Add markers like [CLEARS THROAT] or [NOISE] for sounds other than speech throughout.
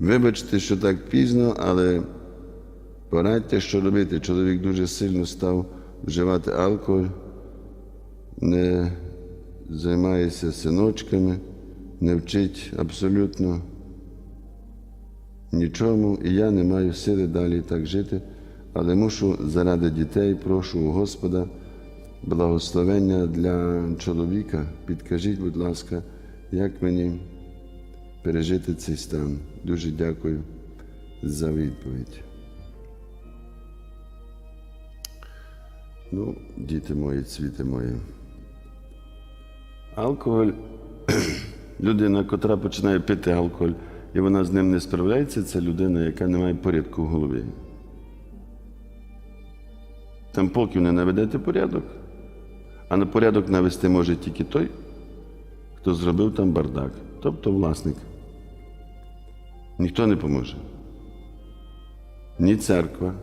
Вибачте, що так пізно, але порадьте, що робити. Чоловік дуже сильно став вживати алкоголь, не займається синочками, не вчить абсолютно нічому, і я не маю сили далі так жити, але мушу заради дітей, прошу у Господа благословення для чоловіка. Підкажіть, будь ласка, як мені пережити цей стан. Дуже дякую за відповідь. Ну, діти мої, цвіти мої. Алкоголь, [CLEARS THROAT] людина, котра починає пити алкоголь, і вона з ним не справляється, це людина, яка не має порядку в голові. Там поки не наведете порядок, а на порядок навести може тільки той, хто зробив там бардак, тобто власник. Ніхто не поможе. Ні церква,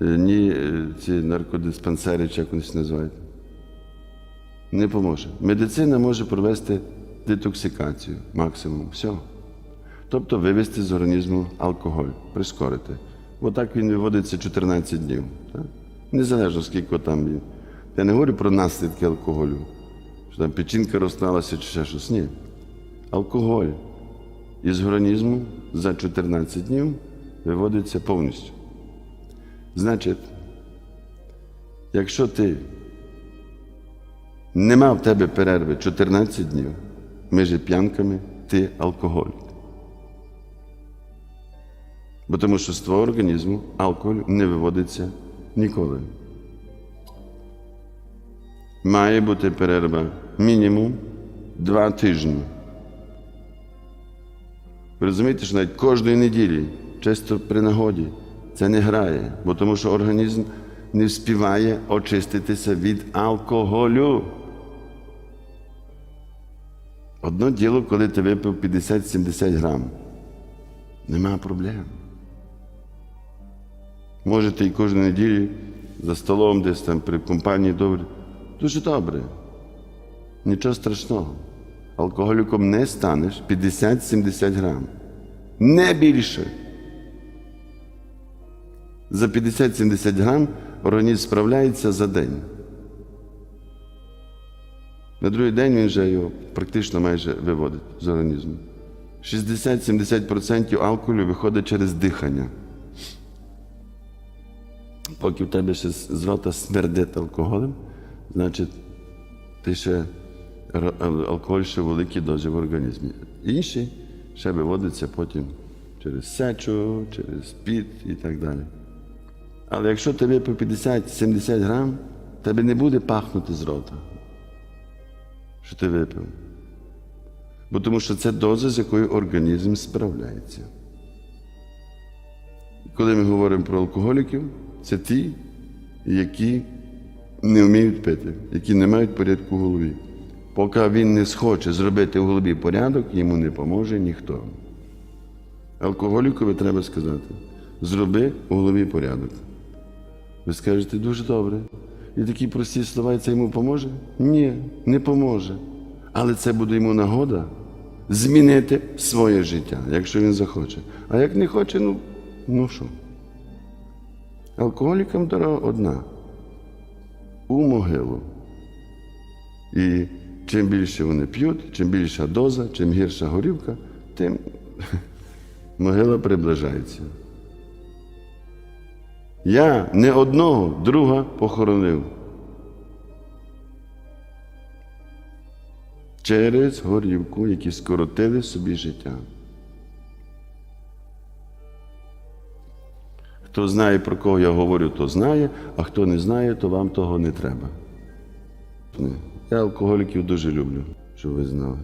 е, ні е, ці наркодиспансери, чи як вони називають. Не поможе. Медицина може провести детоксикацію максимум. Все. Тобто вивести з організму алкоголь, прискорити. Бо так він виводиться 14 днів. Так? Незалежно скільки там він. Я не говорю про наслідки алкоголю, що там печінка розсталася чи ще щось. Ні. Алкоголь із організму за 14 днів виводиться повністю. Значить, якщо ти нема в тебе перерви 14 днів між п'янками, ти алкоголь. Бо тому що з твого організму алкоголь не виводиться ніколи. Має бути перерва мінімум два тижні. Ви розумієте, що навіть кожної неділі, чисто при нагоді, це не грає, бо тому що організм не вспіває очиститися від алкоголю. Одно діло, коли ти випив 50-70 грам. Нема проблем. Можете і кожну неділю за столом десь там при компанії добре. Дуже добре. Нічого страшного. Алкоголіком не станеш 50-70 грам. Не більше. За 50-70 грам організм справляється за день. На другий день він вже його практично майже виводить з організму. 60-70% алкоголю виходить через дихання. Поки в тебе ще з рота смердить алкоголем, значить ти ще алкоголь ще в великій дозі в організмі. Інші ще виводиться потім через сечу, через піт і так далі. Але якщо ти випив 50-70 грам, тебе не буде пахнути з рота, що ти випив. Бо тому що це доза, з якою організм справляється. Коли ми говоримо про алкоголіків, це ті, які не вміють пити, які не мають порядку в голові. Поки він не схоче зробити в голові порядок, йому не поможе ніхто. Алкоголікові треба сказати: зроби у голові порядок. Ви скажете, дуже добре. І такі прості слова, і це йому поможе? Ні, не поможе. Але це буде йому нагода змінити своє життя, якщо він захоче. А як не хоче, ну, ну що? Алкоголікам дорога одна у могилу. І чим більше вони п'ють, чим більша доза, чим гірша горівка, тим [LAUGHS] могила приближається. Я не одного друга похоронив. Через горівку, які скоротили собі життя. Хто знає, про кого я говорю, то знає, а хто не знає, то вам того не треба. Я алкоголіків дуже люблю, щоб ви знали.